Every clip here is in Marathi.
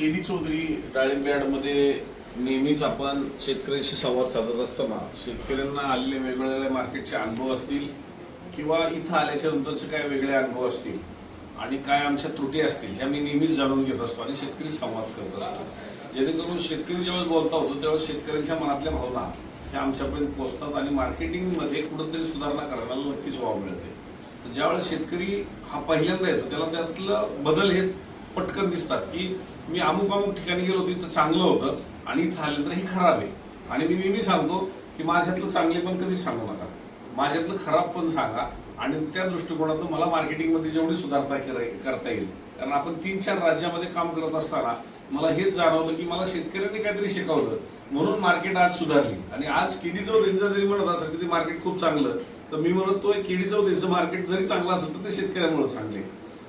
के चौधरी डाळिंब यार्डमध्ये नेहमीच आपण शेतकऱ्यांशी संवाद साधत असताना शेतकऱ्यांना आलेले वेगवेगळ्या मार्केटचे अनुभव असतील किंवा इथं आल्याच्या नंतरचे काय वेगळे अनुभव असतील आणि काय आमच्या त्रुटी असतील ह्या मी नेहमीच जाणून घेत असतो आणि शेतकरी संवाद करत असतो. जेणेकरून शेतकरी ज्यावेळेस बोलता होतो त्यावेळेस शेतकऱ्यांच्या मनातल्या भावना ह्या आमच्यापर्यंत पोहोचतात आणि मार्केटिंगमध्ये कुठंतरी सुधारणा करायला नक्कीच वाव मिळते. ज्यावेळेस शेतकरी हा पहिल्यांदा येतो त्याला त्यातलं बदल हे पटकन दिसतात की मी अमुक अमुक ठिकाणी गेलो होतो इथं चांगलं होतं आणि इथं आल्यानंतर हे खराब आहे. आणि मी नेहमी सांगतो की माझ्यातलं चांगले पण कधीच सांगू नका. माझ्यातलं खराब पण सांगा आणि त्या दृष्टिकोनातून मला मार्केटिंगमध्ये जेवढी सुधारता करता येईल. कारण आपण तीन चार राज्यामध्ये काम करत असताना मला हेच जाणवलं की मला शेतकऱ्यांनी काहीतरी शिकवलं. म्हणून मार्केट आज सुधारली. आणि आज केडी रेंज जरी म्हणत असेल की ते मार्केट खूप चांगलं तर मी म्हणतोय केडी रेंजचं मार्केट जरी चांगलं असेल तर ते शेतकऱ्यामुळे चांगले.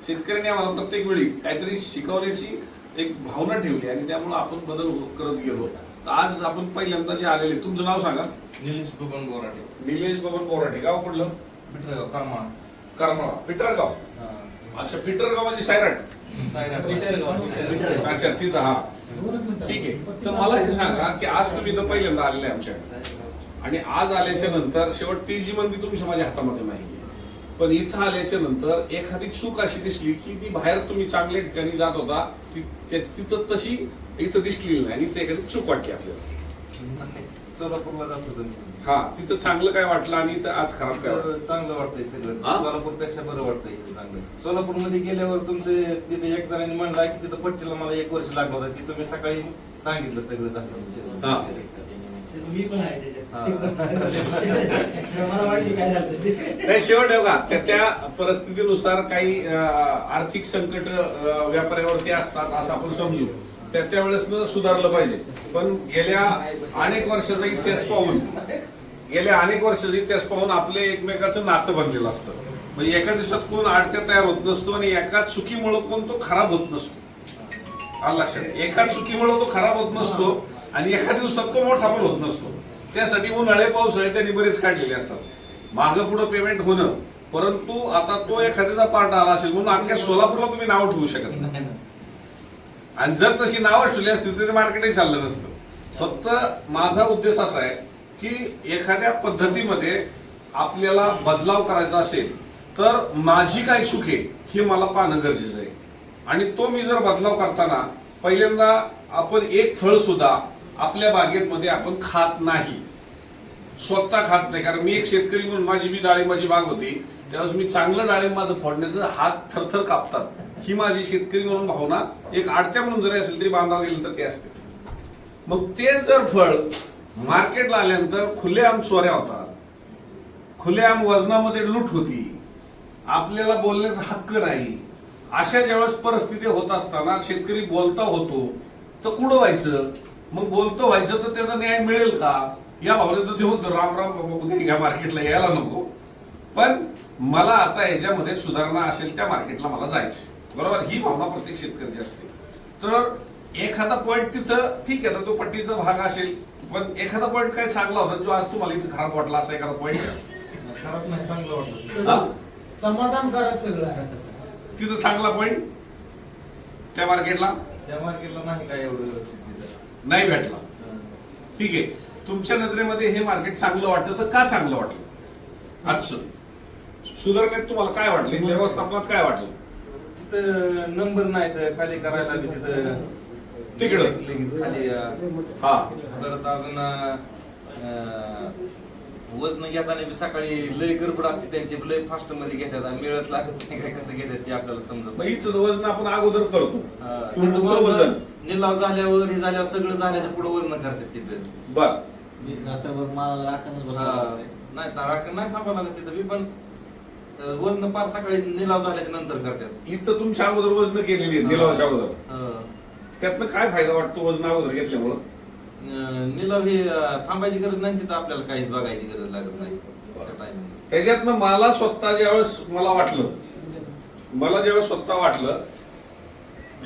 शेतकऱ्यांनी आम्हाला प्रत्येक वेळी काहीतरी शिकवण्याची एक भावना ठेवली आणि त्यामुळे आपण बदल करत गेलो. तर आज आपण पहिल्यांदा जे आलेले तुमचं नाव सांगा. निलेश बबन गोराटे निलेश बबन बोराटे गाव कुठलं? बिटरगाव करमाळ. करमाळा पिटरगाव. अच्छा पिटरगाव म्हणजे सायराट. अच्छा तिथं हा. ठीक आहे. तर मला हे सांगा की आज तुम्ही इथं पहिल्यांदा आलेले आमच्याकडे. आणि आज आल्याच्यानंतर शेवट ती जी मंदी तुमच्या माझ्या हातामध्ये नाही पण इथं आल्याच्यानंतर एखादी चूक अशी दिसली की ती बाहेर तुम्ही चांगल्या ठिकाणी जात होता तिथं तशी इथं दिसलेली नाही आणि ते एखादी चूक वाटली आपल्याला. सोलापूरला जात होतो मी हा तिथं चांगलं काय वाटलं आणि इथं आज खराब काय चांगलं वाटतंय सगळं? सोलापूरपेक्षा बरं वाटतंय इथं चांगलं. सोलापूरमध्ये गेल्यावर तुमचे तिथे एक जणांनी म्हणला की तिथं पट्टीला मला एक वर्ष लागलं होतं. ती तुम्ही सकाळी सांगितलं सगळं. झालं मी पण आहे मला माहिती काय झालं ते. नाही शेवट आहे का? त्या त्या परिस्थितीनुसार काही अं, आर्थिक संकट अं, व्यापाऱ्यावरती असतात असं आपण समजू. त्या त्यावेळेस सुधारलं पाहिजे. पण गेल्या अनेक वर्षाचा इतिहास पाहून गेल्या अनेक वर्षाचा इतिहास पाहून आपले एकमेकाचं नातं बनलेलं असतं. म्हणजे एका दिवसात कोण आडत्या तयार होत नसतो आणि एका चुकीमुळे कोण तो खराब होत नसतो. आलं लक्षात? एका चुकीमुळे तो खराब होत नसतो आणि एका दिवसात तो मोठा पण होत नसतो. त्यासाठी उन्हाळे पावसाळे त्यांनी बरेच काढलेले असतात. मागं पुढं पेमेंट होणं परंतु आता तो एखाद्याचा पार्ट आला असेल म्हणून अख्ख्या सोलापूरला तुम्ही नाव ठेवू शकत नाही. आणि जर तशी नावं ठेवली असती तर ते मार्केटही चाललं नसतं. फक्त माझा उद्देश असा आहे की एखाद्या पद्धतीमध्ये आपल्याला बदलाव करायचा असेल तर माझी काय चूक आहे हे मला पाहणं गरजेचं आहे. आणि तो मी जर बदलाव करताना पहिल्यांदा आपण एक फळ सुद्धा आपल्या बागेमध्ये आपण खात नाही. स्वतः खात नाही. कारण मी एक शेतकरी म्हणून माझी मी डाळिंबाची बाग होती. त्यावेळेस मी चांगलं डाळिंब माझं फोडण्याचं हात थरथर कापतात. ही माझी शेतकरी म्हणून भावना एक आडत्या म्हणून जरी असेल तरी बांधावं गेलं तर ते असते. मग ते जर फळ मार्केटला आल्यानंतर खुलेआम चोऱ्या होतात. खुलेआम वजनामध्ये लूट होती. आपल्याला बोलण्याचा हक्क नाही. अशा ज्यावेळेस परिस्थिती होत असताना शेतकरी बोलता होतो तर कुठं व्हायचं? मग बोलतो व्हायचं तर त्याचा न्याय मिळेल का? या भावनेत ते होतं राम राम बाबा उद्या ह्या मार्केटला यायला नको. पण मला आता याच्यामध्ये सुधारणा असेल त्या मार्केटला मला जायचं बरोबर? ही भावना प्रत्येक शेतकऱ्याची असते. तर एखादा पॉईंट तिथं ठीक आहे तर तो पट्टीचा भाग असेल. पण एखादा पॉईंट काय चांगला होता जो आज तुम्हाला इथे खराब वाटला असा एखादा पॉईंट खराब नाही चांगलं वाटलं. समाधानकारक सगळं आहे. तिथं चांगला पॉईंट त्या मार्केटला? त्या मार्केटला नाही काय एवढं. नाही भेटला. ठीक आहे. तुमच्या नजरेमध्ये हे मार्केट चांगलं वाटतं तर का चांगलं वाटलं? आजचं. सुधारण्यात तुम्हाला काय वाटलं? व्यवस्थापनात काय वाटलं? तिथं नंबर नाही तर खाली करायला बी तिथं. तिकडं. लगेच खाली हा. परत अजून वजन घेताना बी सकाळी लय गडबड असते त्यांची लय फास्टमध्ये घेतात आणि मिळत लागत नाही काय कसं घेतात ते आपल्याला समजत मग. इथं वजन आपण अगोदर करतो. तुमचं वजन निलाव झाल्यावर हे झाल्यावर सगळं झाल्याच्या पुढे वजन करतात तिथं बर. रात्रभर मला राखणच बसावं लागतंय. नाही तर नाही थांबावं लागत तिथं बी पण अं, वजन फार सकाळी निलाव झाल्याच्यानंतर करतात. इथं तुमच्या अगोदर वजन केलेली आहे निलावाच्या अगोदर. हा. त्यातनं काय फायदा वाटतो वजन अगोदर घेतल्यामुळं? निलाव ही थांबायची गरज नाही तिथं आपल्याला काहीच बघायची गरज लागत नाही त्या timing ला. त्याच्यातनं मला स्वतः ज्यावेळेस मला वाटलं मला ज्यावेळेस स्वतः वाटलं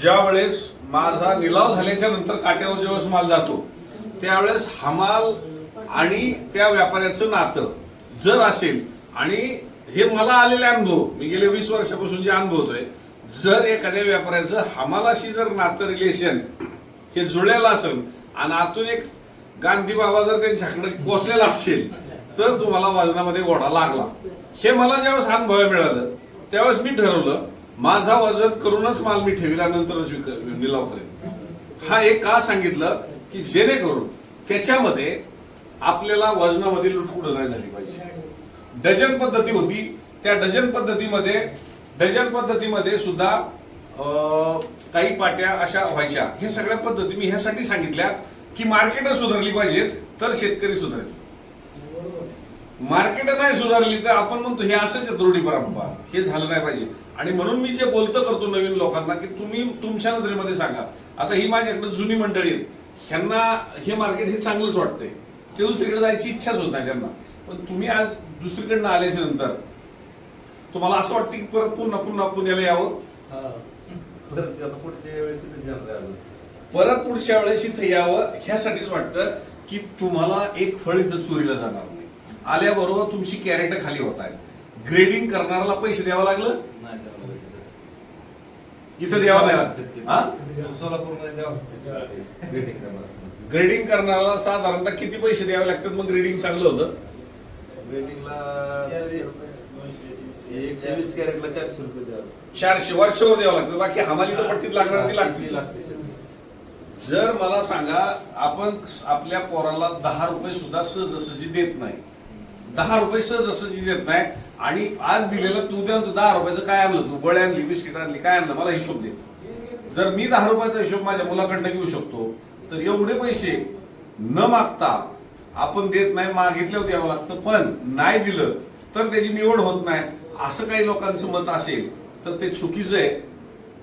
ज्या वेळेस माझा निलाव झाल्याच्यानंतर काट्यावर ज्यावेळेस माल जातो त्यावेळेस हमाल आणि त्या व्यापाऱ्याचं नातं जर असेल आणि हे मला आलेले अनुभव मी गेले वीस वर्षापासून जे अनुभवतोय जर एखाद्या व्यापाऱ्याचं हमालाशी जर नातं रिलेशन हे जुळलेलं असेल आणि आतून एक गांधी बाबा जर त्यांच्याकडे पोचलेला असेल तर तुम्हाला वजनामध्ये घोडा लागला. हे मला ज्यावेळेस अनुभव मिळालं त्यावेळेस मी ठरवलं माझा वजन करूनच माल मी ठेविल्यानंतरच विक निलाव करेन हा एक का सांगितलं की जेणेकरून त्याच्यामध्ये आपल्याला वजनामध्ये लुटकुड नाही झाली पाहिजे. डझन पद्धती होती. त्या डझन पद्धतीमध्ये डझन पद्धतीमध्ये सुद्धा काही पाट्या अशा व्हायच्या. हे सगळ्या पद्धती मी ह्यासाठी सांगितल्या की मार्केट सुधारली पाहिजेत तर शेतकरी सुधारेल. मार्केट नाही सुधारली तर आपण म्हणतो हे असंच आहे परंपरा. हे झालं नाही पाहिजे. आणि म्हणून मी जे बोलतं करतो नवीन लोकांना की तुम्ही तुमच्या नजरेमध्ये सांगा. आता ही माझ्याकडे जुनी मंडळी आहेत. ह्यांना हे मार्केट हे चांगलंच वाटतंय. ते दुसरीकडे जायची इच्छाच होत नाही त्यांना. पण तुम्ही आज दुसरीकडनं आल्याच्यानंतर तुम्हाला असं वाटतं की परत पुन्हा पुन्हा पुण्याला यावं? परत आता पुढच्या वेळेस तिथे जाणार आहे अजून. परत पुढच्या वेळेस इथं यावं ह्यासाठीच वाटतं की तुम्हाला एक फळ इथं चोरीला जाणार नाही. आल्याबरोबर तुमची कॅरेट खाली होत आहे ग्रेडिंग करणाऱ्याला पैसे द्यावं लागलं? नाही द्यावं लागत तिथे. इथं द्यावं नाही लागत हा? सोलापूरमध्ये द्यावं करायला. ग्रेडिंग करणाऱ्याला साधारणतः किती पैसे द्यावे लागतात? मग ग्रेडिंग चांगलं होतं. Gradingला चारशे रुपये, दोनशे, तीनशे. एकशे वीस कॅरेटला चारशे रुपये द्यावं. चारशे वर्षावर द्यावं लागतं. बाकी हमाली तर पट्टीत लागणार ती लागतीच. जर मला सांगा आपण आपल्या पोराला दहा रुपये सुद्धा सहजासहजी देत नाही. दहा रुपये सहजासहजी देत नाही. आणि आज दिलेलं तू द्या तू दहा रुपयाचं काय आणलं? तू गोळ्या आणली बिस्किट आणली काय आणलं? मला हिशोब दे. जर मी दहा रुपयाचा हिशोब माझ्या मुलाकडनं घेऊ शकतो तर एवढे पैसे न मागता आपण देत नाही मागितल्यावर द्यावं लागतं. पण नाही दिलं तर त्याची निवड होत नाही. असं काही लोकांचं मत असेल तर ते चुकीचं आहे.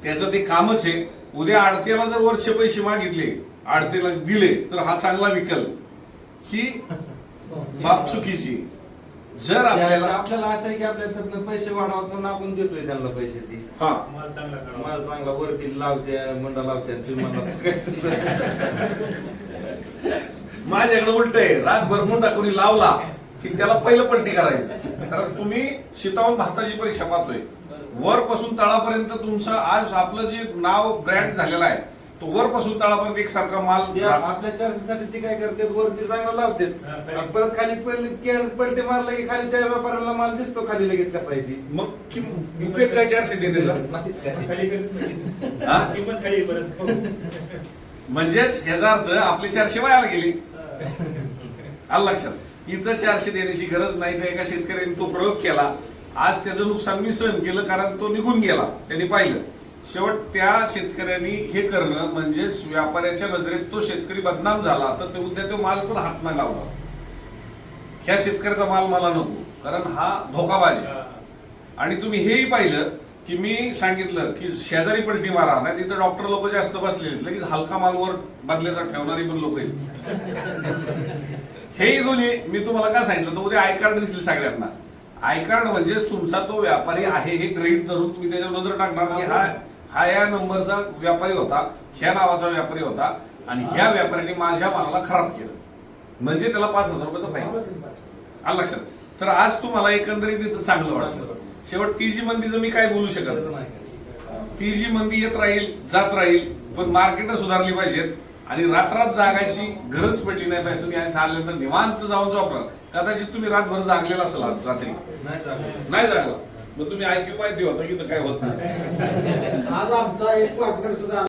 त्याचं ते कामच आहे. उद्या आडत्याला जर वरचे पैसे मागितले आडतेला दिले तर हा चांगला विकल ही बाब चुकीची जर आपल्याला आपल्याला असं आहे की आपल्या त्यातनं पैसे वाढवा म्हणून आपण देतोय त्यांना पैसे ती. हा. माल चांगला मला चांगला वरती लावते मंडा लावते तुम्ही म्हणला माझ्याकडे उलट आहे. रातभर मुंडा कोणी लावला की त्याला पहिलं पलटी करायचं. कारण तुम्ही शितावून भारताची परीक्षा पाहतोय. वरपासून तळापर्यंत तुमचं आज आपलं जे नाव ब्रँड झालेलं आहे तो वरपासून तळापर्यंत एकसारखा माल ते आपल्या चारशेसाठी ते काय करतात वरती चांगला हा, लावतात परत खाली पहिले केळ पलटे मारला की खाली त्या व्यापाऱ्याला माल दिसतो खाली लगेच कसा आहे ती. मग कि- उपयोग काय काय. खाली करत हा? किंमत खाली परत. म्हणजेच ह्याचा अर्थ आपले चारशे वायाला गेले. आलं लक्षात? इथं चारशे देण्याची गरज नाही तर एका शेतकऱ्याने तो प्रयोग केला. आज त्याचं नुकसान मी सहन केलं कारण तो निघून गेला. त्यांनी पाहिलं. शेवट त्या शेतकऱ्यांनी हे करणं म्हणजेच व्यापाऱ्याच्या नजरेत तो शेतकरी बदनाम झाला तर ते उद्या तो माल पण हात नाही लावला ह्या शेतकऱ्याचा माल मला नको कारण हा धोकाबाज. आहे आणि तुम्ही हेही पाहिलं की मी सांगितलं की शेजारी पलटी मारा नाही तिथं डॉक्टर लोक जास्त बसलेले. लगेच हलका मालवर बदल्याचा ठेवणारी पण लोक आहेत. हेही दोन्ही मी तुम्हाला काय सांगितलं? तर उद्या आय कार्ड दिसले सगळ्यांना. आय कार्ड म्हणजेच तुमचा तो व्यापारी आहे हे ग्रेड धरून तुम्ही त्याच्यावर नजर टाकणार की हा हा या नंबरचा व्यापारी होता ह्या नावाचा व्यापारी होता आणि ह्या व्यापाऱ्याने माझ्या मालाला खराब केलं. म्हणजे त्याला पाच हजार रुपयाचा फायदा आलं लक्षात? तर आज तुम्हाला एकंदरीत इथं चांगलं वाटलं शेवट ती जी मंदीचं मी काय बोलू शकत नाही. ती जी मंदी येत राहील जात राहील पण मार्केट सुधारली पाहिजेत. आणि रात्रात जागायची गरज पडली नाही पाहिजे तुम्ही आज आल्यानंतर निवांत जाऊन झोपला कदाचित तुम्ही रातभर जागलेला असाल आज रात्री. नाही जागला. मग तुम्ही ऐकू माहिती होता की काय होत नाही. आज आमचा एक पार्टनर सुद्धा